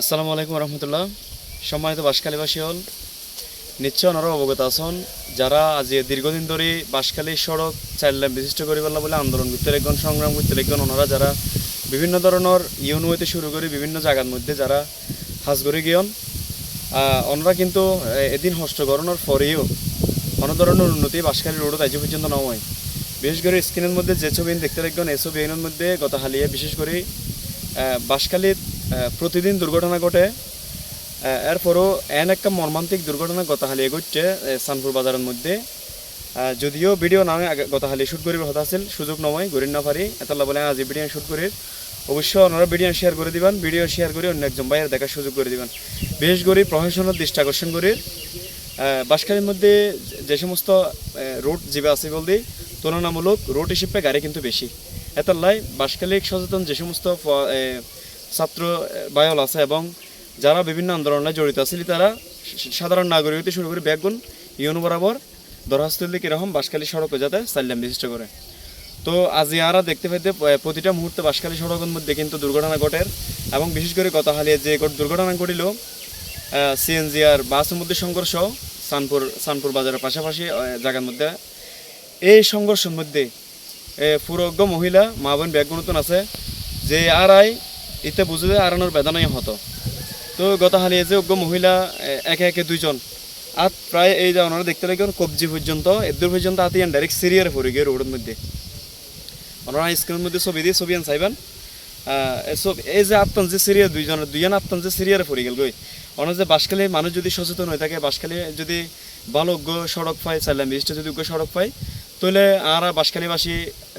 আসসালামু আলাইকুম রহমতুল্লাহ। সম্মানিত বাসখালীবাসী হল নিশ্চয় ওনারা অবগত আছেন যারা আজ দীর্ঘদিন ধরে বাসখালী সড়ক চাইল্ড লাইন বিশিষ্ট করে পারলা বলে আন্দোলন করতে লাগবেন সংগ্রাম করতে লাগবেন ওনারা যারা বিভিন্ন ধরনের ইউন শুরু করে বিভিন্ন জায়গার মধ্যে যারা হাজ করে গিয়ন ওনারা কিন্তু এদিন হস্ত করানোর পরেও কোনো ধরনের উন্নতি বাসখালী রোডত আজ পর্যন্ত নয়। বিশেষ করে স্ক্রিনের মধ্যে যে ছবি দেখতে লাগবেন এই ছবি মধ্যে গত হালিয়ে বিশেষ করে আহ, প্রতিদিন দুর্ঘটনা ঘটে। এরপরও এন একটা মর্মান্তিক দুর্ঘটনা গত হালিয়ে ঘটছে আহ, সানপুর বাজারের মধ্যে। যদিও ভিডিও নামে আগে গত হালিয়ে শ্যুট করিবার কথা আছিল সুযোগ নয় গরিন না পারি। এতলা বলে আজ ভিডিও শ্যুট করি অবশ্যই ওনারা ভিডিও শেয়ার করে দিবেন ভিডিও শেয়ার করে অন্য একজন ভাইয়ের দেখার সুযোগ করে দিবেন। বিশেষ করে প্রশাসনের দৃষ্টি আকর্ষণ করে বাসখালীর মধ্যে যে- সমস্ত রোড জীবে আছে বলতে তুলনামূলক রোড হিসেবে গাড়ি কিন্তু বেশি। এতাল্লাই বাসখালী সচেতন যে সমস্ত ছাত্র বায়ল আছে এবং যারা বিভিন্ন আন্দোলনে জড়িত আছে তারা সাধারণ নাগরিক হতে শুরু করে ব্যাগুন ইউনো বরাবর দরখাস্ত দিলে কীরকম বাসখালী সড়কে যাতে সাইলাম বিশিষ্ট করে। তো আজ ইয়ারা দেখতে পাইতে প্রতিটা মুহূর্তে বাসখালী সড়কের মধ্যে কিন্তু দুর্ঘটনা ঘটে এবং বিশেষ করে গত হালিয়ে যে ঘট- দুর্ঘটনা ঘটিল সিএনজি আর বাসের মধ্যে সংঘর্ষ, সানপুর সানপুর বাজারের পাশাপাশি জায়গার মধ্যে। এই সংঘর্ষের মধ্যে পুরোজ্ঞ মহিলা, মা বোন ব্যাগুণতন আছে, যে আর আই ইতে বুঝে যে আরানোর বেদনাই হতো। তো গত হালিয়ে যে অজ্ঞ মহিলা একে একে দুইজন। আর প্রায় এই যে ওনারা দেখতে লাগে কবজি পর্যন্ত এদূর পর্যন্ত আতি ডাইরেক্ট সিরিয়ারে পড়ে গিয়ে রোডের মধ্যে। ওনারা স্ক্রিনের মধ্যে ছবি দিয়ে ছবি আন চাইবেন। সব এই যে আত্মন যে সিরিয়ার দুইজনের দুইজন আত্মন যে সিরিয়ারে পড়ে গেল গই ওনার যে বাসখালী মানুষ যদি সচেতন হয়ে থাকে বাসখালী যদি ভালো সড়ক পায় চাইলাম বিশিষ্ট যদি সড়ক পায় তাহলে আরা বাসখালীবাসী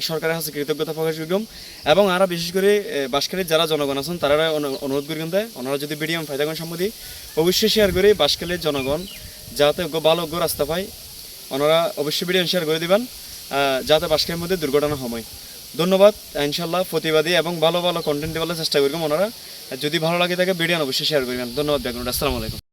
সরকারের কাছে কৃতজ্ঞতা প্রকাশ করিম এবং আরা বিশেষ করে এ, বাসখালীর যারা জনগণ আছেন তারা অনুরোধ করিম দেয় ওনারা যদি বিডিএম ফায়দাগণ সম্মতি অবশ্যই শেয়ার করে বাসখালীর জনগণ যাতে ভালো অজ্ঞ রাস্তা পায়। ওনারা অবশ্যই ভিডিও শেয়ার করে দিবেন যাতে বাসখালীর মধ্যে দুর্ঘটনা হয়। ধন্যবাদ ইনশাল্লাহ প্রতিবাদী এবং ভালো ভালো কন্টেন্ট দেওয়ার চেষ্টা করবেন ওনারা। যদি ভালো লাগে থাকে ভিডিও অবশ্যই শেয়ার করবেন। ধন্যবাদ দেখুন আসসালামু আলাইকুম।